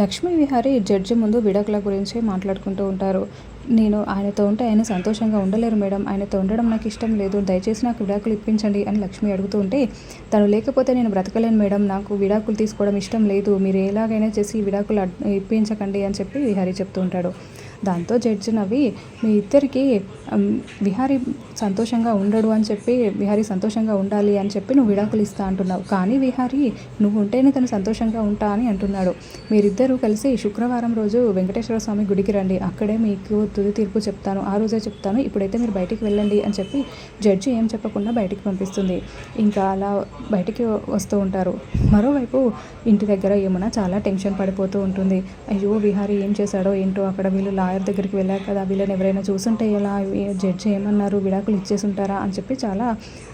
Lakshmi Vihari judge ముందు విడాకుల గురించి మాట్లాడుకుంటూ ఉంటారు. నేను ఆయనతో ఉంటే ఆయన సంతోషంగా ఉండలేరు మేడం. ఆయనతో ఉండడం నాకు ఇష్టం లేదు. దయచేసి నాకు విడాకులు ఇప్పించండి అని లక్ష్మి అడుగుతూ ఉంటే తను లేకపోతే నేను బ్రతకలేను మేడం. నాకు విడాకులు తీసుకోవడం ఇష్టం లేదు. మీరు ఎలాగైనా చేసి విడాకులు ఇప్పించకండి అని చెప్పి విహారీ చెప్తూ ఉంటాడు. దాంతో జడ్జి నవ్వి మీ ఇద్దరికి విహారి విహారీ సంతోషంగా ఉండడు అని చెప్పి విహారీ సంతోషంగా ఉండాలి అని చెప్పి నువ్వు విడాకులు ఇస్తా అంటున్నావు. కానీ విహారీ నువ్వు ఉంటేనే తను సంతోషంగా ఉంటా అని అంటున్నాడు. మీరిద్దరూ కలిసి శుక్రవారం రోజు వెంకటేశ్వర స్వామి గుడికి రండి. అక్కడే మీకు తుది తీర్పు చెప్తాను. ఆ రోజే చెప్తాను. ఇప్పుడైతే మీరు బయటికి వెళ్ళండి అని చెప్పి జడ్జి ఏం చెప్పకుండా బయటికి పంపిస్తుంది. ఇంకా అలా బయటికి వస్తూ ఉంటారు. మరోవైపు ఇంటి దగ్గర యమున చాలా టెన్షన్ పడిపోతూ ఉంటుంది. అయ్యో విహారీ ఏం చేశాడో ఏంటో అక్కడ వీళ్ళు లాయర్ దగ్గరికి వెళ్ళారు కదా వీళ్ళని ఎవరైనా చూసుంటే ఎలా జడ్జ్ జడ్జి ఏమన్నారు విడాకులు ఇచ్చేసి ఉంటారా అని చెప్పి చాలా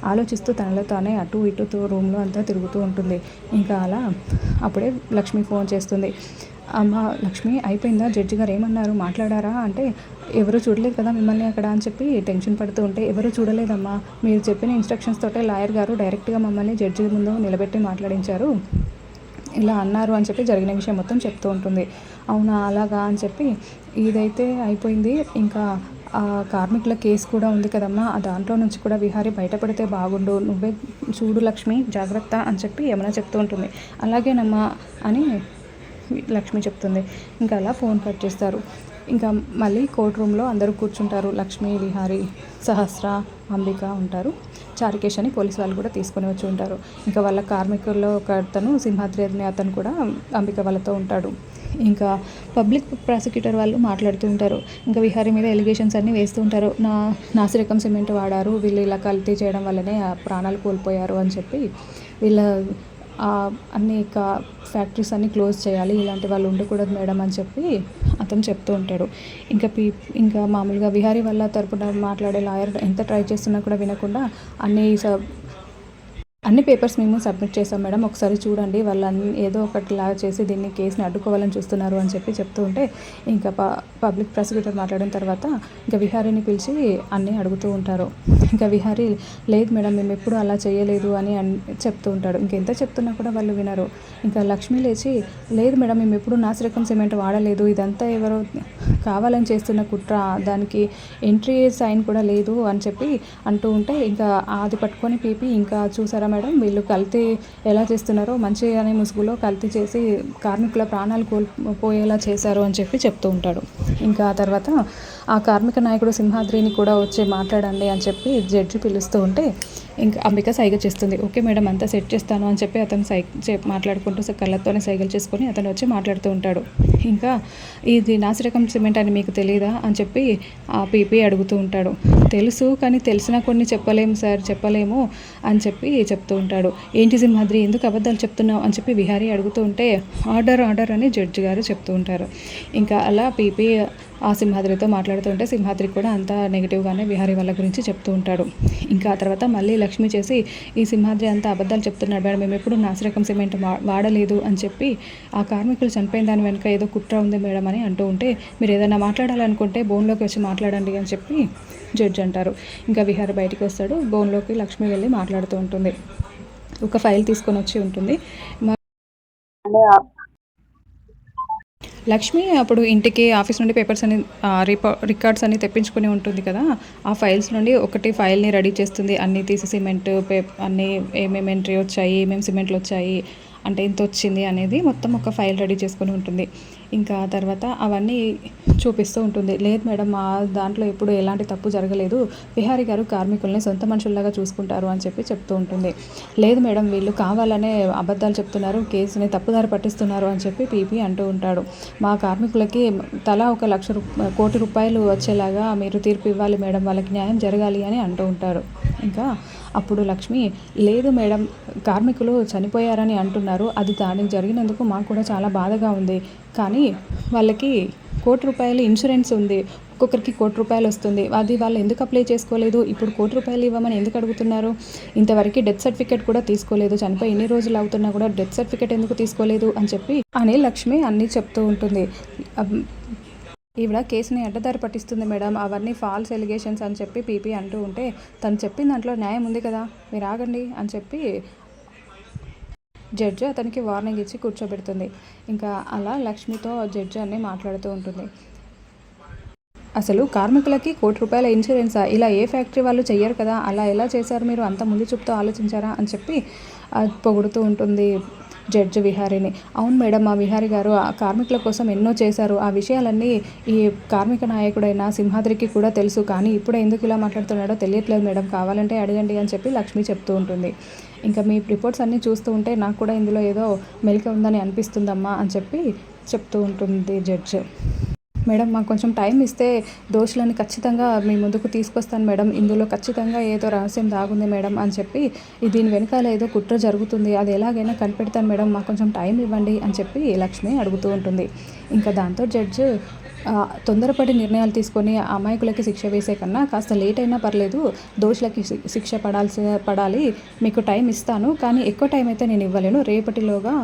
ఆలోచిస్తూ తనలో తానే అటు ఇటుతో రూమ్లో అంతా తిరుగుతూ ఉంటుంది. ఇంకా అలా అప్పుడే లక్ష్మి ఫోన్ చేస్తుంది. అమ్మ లక్ష్మి అయిపోయిందా? జడ్జి గారు ఏమన్నారు? మాట్లాడారా? అంటే ఎవరు చూడలేదు కదా మిమ్మల్ని అక్కడ అని చెప్పి టెన్షన్ పడుతూ ఉంటే ఎవరు చూడలేదమ్మా. మీరు చెప్పిన ఇన్స్ట్రక్షన్స్ తోటే లాయర్ గారు డైరెక్ట్గా మమ్మల్ని జడ్జి ముందు నిలబెట్టి మాట్లాడించారు. ఇలా అన్నారు అని చెప్పి జరిగిన విషయం మొత్తం చెప్తూ ఉంటుంది. అవునా అలాగా అని చెప్పి ఇదైతే అయిపోయింది. ఇంకా ఆ కార్మికుల కేసు కూడా ఉంది కదమ్మా. ఆ దాంట్లో నుంచి కూడా విహారి బయటపడితే బాగుండు. నువ్వే చూడు లక్ష్మి జాగ్రత్త అని చెప్పి ఏమైనా చెప్తూ ఉంటుంది. అలాగేనమ్మా అని లక్ష్మి చెప్తుంది. ఇంకా అలా ఫోన్ కట్ చేస్తారు. ఇంకా మళ్ళీ కోర్ట్ రూమ్లో అందరూ కూర్చుంటారు. లక్ష్మి విహారి సహస్ర అంబిక ఉంటారు. చారికేష్ అని పోలీస్ వాళ్ళు కూడా తీసుకొని వచ్చి ఉంటారు. ఇంకా వాళ్ళ కార్మికుల్లో ఒక అతను సింహాద్రి అనే అతను కూడా అంబిక వాళ్ళతో ఉంటాడు. ఇంకా పబ్లిక్ ప్రాసిక్యూటర్ వాళ్ళు మాట్లాడుతూ ఉంటారు. ఇంకా విహారీ మీద ఎలిగేషన్స్ అన్నీ వేస్తూ ఉంటారు. నా నాసిరకం సిమెంట్ వాడారు. వీళ్ళు ఇలా కల్తీ చేయడం వల్లనే ఆ ప్రాణాలు కోల్పోయారు అని చెప్పి వీళ్ళ అనేక అన్ని ఫ్యాక్టరీస్ అన్నీ క్లోజ్ చేయాలి ఇలాంటి వాళ్ళు ఉండకూడదు మేడం అని చెప్పి అతను చెప్తూ ఉంటాడు. ఇంకా పీ ఇంకా మామూలుగా విహారీ వల్ల తరపున మాట్లాడే లాయర్ ఎంత ట్రై చేస్తున్నా కూడా వినకుండా అన్ని అన్ని పేపర్స్ మేము సబ్మిట్ చేసాం మేడం. ఒకసారి చూడండి వాళ్ళు అన్ని ఏదో ఒకటిలా చేసి దీన్ని కేసుని అడ్డుకోవాలని చూస్తున్నారు అని చెప్పి చెప్తూ ఉంటే ఇంకా ప పబ్లిక్ ప్రాసిక్యూటర్ మాట్లాడిన తర్వాత ఇంకా విహారీని పిలిచి అన్నీ అడుగుతూ ఉంటారు. ఇంకా విహారీ లేదు మేడం మేము ఎప్పుడు అలా చేయలేదు అని చెప్తూ ఉంటాడు. ఇంకెంత చెప్తున్నా కూడా వాళ్ళు వినరు. ఇంకా లక్ష్మి లేచి లేదు మేడం మేము ఎప్పుడు నాసిరకం సిమెంట్ వాడలేదు. ఇదంతా ఎవరో కావాలని చేస్తున్న కుట్ర. దానికి ఎంట్రీ సైన్ కూడా లేదు అని చెప్పి అంటూ ఉంటే ఇంకా అది పట్టుకొని పీపి ఇంకా చూసారా మేడం. వీళ్ళు కల్తీ ఎలా చేస్తున్నారో మంచిగానే ముసుగులో కల్తీ చేసి కార్మికుల ప్రాణాలు కోల్పోయేలా చేశారు అని చెప్పి చెప్తూ ఉంటాడు. ఇంకా ఆ తర్వాత ఆ కార్మిక నాయకుడు సింహాద్రిని కూడా వచ్చి మాట్లాడండి అని చెప్పి జడ్జి పిలుస్తూ ఉంటే ఇంకా అంబిక సైగ చేస్తుంది. ఓకే మేడం అంతా సెట్ చేస్తాను అని చెప్పి అతను సై మాట్లాడుకుంటూ కళ్ళతోనే సైగలు చేసుకొని అతను వచ్చి మాట్లాడుతూ ఉంటాడు. ఇంకా ఇది నాసిరకం సిమెంట్ అని మీకు తెలియదా అని చెప్పి ఆ పీపీ అడుగుతూ ఉంటాడు. తెలుసు కానీ తెలిసినా కొన్ని చెప్పలేము సార్ చెప్పలేము అని చెప్పి చెప్తూ ఉంటాడు. ఏంటి సింహాద్రి ఎందుకు అబద్ధాలు చెప్తున్నావు? అని చెప్పి విహారీ అడుగుతూ ఉంటే ఆర్డర్ ఆర్డర్ అని జడ్జి గారు చెప్తూ ఉంటారు. ఇంకా అలా పీపీ ఆ సింహాద్రితో మాట్లాడుతుంటే సింహాద్రి కూడా అంతా నెగిటివ్గానే విహారీ వాళ్ళ గురించి చెప్తూ ఉంటాడు. ఇంకా ఆ తర్వాత మళ్ళీ లక్ష్మి చేసి ఈ సింహాద్రి అంతా అబద్ధాలు చెప్తున్నాడు. మేడం మేము ఎప్పుడు నాసిరకం సిమెంట్ వాడలేదు అని చెప్పి ఆ కార్మికులు చనిపోయిన దాని వెనుక ఏదో కుట్ర ఉంది మేడం అని అంటూ ఉంటే మీరు ఏదైనా మాట్లాడాలనుకుంటే బోన్లోకి వచ్చి మాట్లాడండి అని చెప్పి జడ్జి అంటారు. ఇంకా విహారీ బయటికి వస్తాడు. బోన్లోకి లక్ష్మి వెళ్ళి మాట్లాడుతూ ఉంటుంది. ఒక ఫైల్ తీసుకొని వచ్చి ఉంటుంది. లక్ష్మి అప్పుడు ఇంటికి ఆఫీస్ నుండి పేపర్స్ అని రిపో రికార్డ్స్ అన్ని తెప్పించుకుని ఉంటుంది కదా ఆ ఫైల్స్ నుండి ఒకటి ఫైల్ని రెడీ చేస్తుంది. అన్నీ తీసి సిమెంట్ పే అన్నీ ఏమేమి ఎంట్రీ వచ్చాయి ఏమేమి సిమెంట్లు వచ్చాయి అంటే ఎంత వచ్చింది అనేది మొత్తం ఒక ఫైల్ రెడీ చేసుకొని ఉంటుంది. ఇంకా తర్వాత అవన్నీ చూపిస్తూ ఉంటుంది. లేదు మేడం మా దాంట్లో ఎప్పుడు ఎలాంటి తప్పు జరగలేదు. విహారీ గారు కార్మికుల్ని సొంత మనుషుల్లాగా చూసుకుంటారు అని చెప్పి చెప్తూ ఉంటుంది. లేదు మేడం వీళ్ళు కావాలనే అబద్ధాలు చెప్తున్నారు కేసుని తప్పుదారి పట్టిస్తున్నారు అని చెప్పి పీపీ అంటూ ఉంటాడు. మా కార్మికులకి తలా ఒక లక్ష కోటి రూపాయలు వచ్చేలాగా మీరు తీర్పు ఇవ్వాలి మేడం వాళ్ళకి న్యాయం జరగాలి అని అంటూ ఉంటారు. ఇంకా అప్పుడు లక్ష్మి లేదు మేడం కార్మికులు చనిపోయారని అంటున్నారు. అది దానికి జరిగినందుకు మాకు కూడా చాలా బాధగా ఉంది. కానీ వాళ్ళకి కోటి రూపాయలు ఇన్సూరెన్స్ ఉంది. ఒక్కొక్కరికి కోటి రూపాయలు వస్తుంది. అది వాళ్ళు ఎందుకు అప్లై చేసుకోలేదు? ఇప్పుడు కోటి రూపాయలు ఇవ్వమని ఎందుకు అడుగుతున్నారు? ఇంతవరకు డెత్ సర్టిఫికేట్ కూడా తీసుకోలేదు. చనిపోయి ఎన్ని రోజులు అవుతున్నా కూడా డెత్ సర్టిఫికేట్ ఎందుకు తీసుకోలేదు? అని చెప్పి అని లక్ష్మి అన్నీ చెప్తూ ఉంటుంది. ఈవిడ కేసుని అడ్డదారి పట్టిస్తుంది మేడం. అవన్నీ ఫాల్స్ ఎలిగేషన్స్ అని చెప్పి పీపీ అంటూ ఉంటే తను చెప్పిన దాంట్లో న్యాయం ఉంది కదా మీరు ఆగండి అని చెప్పి జడ్జి అతనికి వార్నింగ్ ఇచ్చి కూర్చోబెడుతుంది. ఇంకా అలా లక్ష్మితో జడ్జి అన్నీ మాట్లాడుతూ ఉంటుంది. అసలు కార్మికులకి కోటి రూపాయల ఇన్సూరెన్సా? ఇలా ఏ ఫ్యాక్టరీ వాళ్ళు చెయ్యరు కదా అలా ఎలా చేశారు మీరు? అంత ముందు చూపుతో ఆలోచించారా అని చెప్పి పొగుడుతూ ఉంటుంది. జడ్జి విహారీని అవును మేడం మా విహారీ గారు ఆ కార్మికుల కోసం ఎన్నో చేశారు. ఆ విషయాలన్నీ ఈ కార్మిక నాయకుడైన సింహాద్రికి కూడా తెలుసు. కానీ ఇప్పుడు ఎందుకు ఇలా మాట్లాడుతున్నాడో తెలియట్లేదు మేడం. కావాలంటే అడగండి అని చెప్పి లక్ష్మి చెప్తూ ఉంటుంది. ఇంకా మీ రిపోర్ట్స్ అన్నీ చూస్తూ ఉంటే నాకు కూడా ఇందులో ఏదో మెలిక ఉందని అనిపిస్తుందమ్మా అని చెప్పి చెప్తూ ఉంటుంది జడ్జ్. మేడం మాకు కొంచెం టైం ఇస్తే దోషులని ఖచ్చితంగా మీ ముందుకు తీసుకొస్తాను మేడం. ఇందులో ఖచ్చితంగా ఏదో రహస్యం దాగుంది మేడం అని చెప్పి దీని వెనకాల ఏదో కుట్ర జరుగుతుంది అది ఎలాగైనా కనిపెడతాను మేడం. మాకు కొంచెం టైం ఇవ్వండి అని చెప్పి లక్ష్మి అడుగుతూ ఉంటుంది. ఇంకా దాంతో జడ్జ్ తొందరపడి నిర్ణయాలు తీసుకొని అమాయకులకి శిక్ష వేసే కన్నా కాస్త లేట్ అయినా పర్లేదు దోషులకి శిక్ష పడాల్సి పడాలి. మీకు టైం ఇస్తాను కానీ ఎక్కువ టైం అయితే నేను ఇవ్వలేను. రేపటిలోగా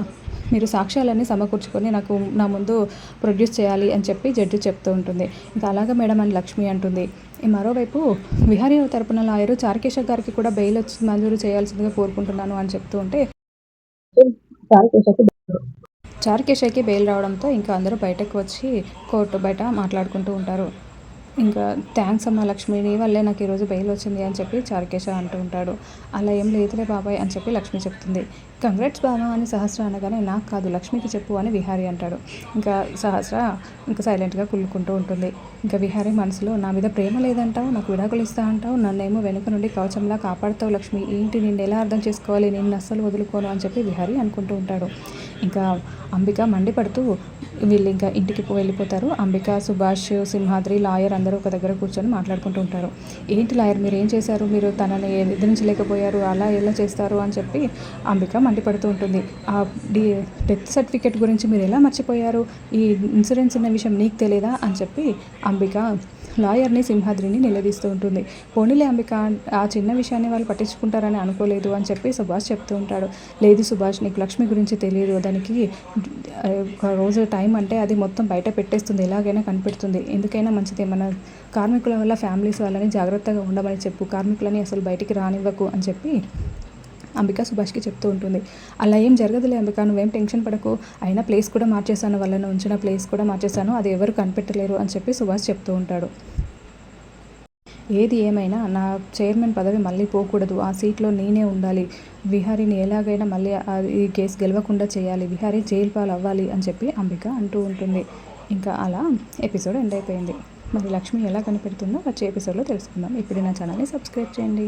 మీరు సాక్ష్యాలన్నీ సమకూర్చుకొని నాకు నా ముందు ప్రొడ్యూస్ చేయాలి అని చెప్పి జడ్జి చెప్తూ ఉంటుంది. ఇంకా అలాగా మేడం అని లక్ష్మి అంటుంది. ఈ మరోవైపు విహారీ తరపున లాయరు చారుకేశవ్ గారికి కూడా బెయిల్ వచ్చి మంజూరు చేయాల్సిందిగా కోరుకుంటున్నాను అని చెప్తూ ఉంటే చారుకేశవ్కి బెయిల్ రావడంతో ఇంకా అందరూ బయటకు వచ్చి కోర్టు బయట మాట్లాడుకుంటూ ఉంటారు. ఇంకా థ్యాంక్స్ అమ్మా లక్ష్మి నీ వల్లే నాకు ఈరోజు బెయిల్ వచ్చింది అని చెప్పి చారుకేశ అంటూ ఉంటాడు. అలా ఏం లేదులే బాబాయ్ అని చెప్పి లక్ష్మి చెప్తుంది. కంగ్రాట్స్ బాబా అని సహస్ర అనగానే నాకు కాదు లక్ష్మికి చెప్పు అని విహారీ అంటాడు. ఇంకా సహస్ర ఇంకా సైలెంట్గా కుళ్ళుకుంటూ ఉంటుంది. ఇంకా విహారీ మనసులో నా మీద ప్రేమ లేదంటావు నాకు విడాకులు ఇస్తా అంటావు నన్నేమో వెనుక నుండి కవచంలా కాపాడుతావు లక్ష్మి ఏంటి నిన్ను ఎలా అర్థం చేసుకోవాలి నేను అస్సలు వదులుకోను అని చెప్పి విహారీ అనుకుంటూ ఉంటాడు. ఇంకా అంబిక మండిపడుతూ వీళ్ళు ఇంకా ఇంటికి వెళ్ళిపోతారు. అంబిక సుభాష్ సింహాద్రి లాయర్ అందరూ ఒక దగ్గర కూర్చొని మాట్లాడుకుంటూ ఉంటారు. ఏంటి లాయర్ మీరు ఏం చేశారు? మీరు తనని ఎదిరించలేకపోయారు? అలా ఎలా చేస్తారు అని చెప్పి అంబిక మండిపడుతూ ఉంటుంది. ఆ డి డెత్ సర్టిఫికేట్ గురించి మీరు ఎలా మర్చిపోయారు? ఈ ఇన్సూరెన్స్ ఉన్న విషయం నీకు తెలియదా అని చెప్పి అంబిక లాయర్ని సింహాద్రిని నిలదీస్తూ ఉంటుంది. పోనీలే అంబిక ఆ చిన్న విషయాన్ని వాళ్ళు పట్టించుకుంటారని అనుకోలేదు అని చెప్పి సుభాష్ చెప్తూ ఉంటాడు. లేదు సుభాష్ నీకు లక్ష్మి గురించి తెలియదు దానికి ఒక రోజు టైం అంటే అది మొత్తం బయట పెట్టేస్తుంది. ఎలాగైనా కనిపెడుతుంది. ఎందుకైనా మంచిది. మన కార్మికుల వల్ల ఫ్యామిలీస్ వాళ్ళని జాగ్రత్తగా ఉండమని చెప్పు. కార్మికులని అసలు బయటికి రానివ్వకు అని చెప్పి అంబిక సుభాష్కి చెప్తూ ఉంటుంది. అలా ఏం జరగదులే అంబిక నువ్వేం టెన్షన్ పడకు. అయినా ప్లేస్ కూడా మార్చేశాను వాళ్ళని ఉంచిన ప్లేస్ కూడా మార్చేశాను. అది ఎవరు కనిపెట్టలేరు అని చెప్పి సుభాష్ చెప్తూ ఉంటాడు. ఏది ఏమైనా నా చైర్మన్ పదవి మళ్ళీ పోకూడదు. ఆ సీట్లో నేనే ఉండాలి. విహారీని ఎలాగైనా మళ్ళీ ఈ కేసు గెలవకుండా చేయాలి. విహారీ జైలు పాలు అవ్వాలి అని చెప్పి అంబిక అంటూ ఉంటుంది. ఇంకా అలా ఎపిసోడ్ ఎండ్ అయిపోయింది. మరి లక్ష్మి ఎలా కనిపెడుతుందో వచ్చే ఎపిసోడ్లో తెలుసుకుందాం. ఇప్పుడు నా ఛానల్ని సబ్స్క్రైబ్ చేయండి.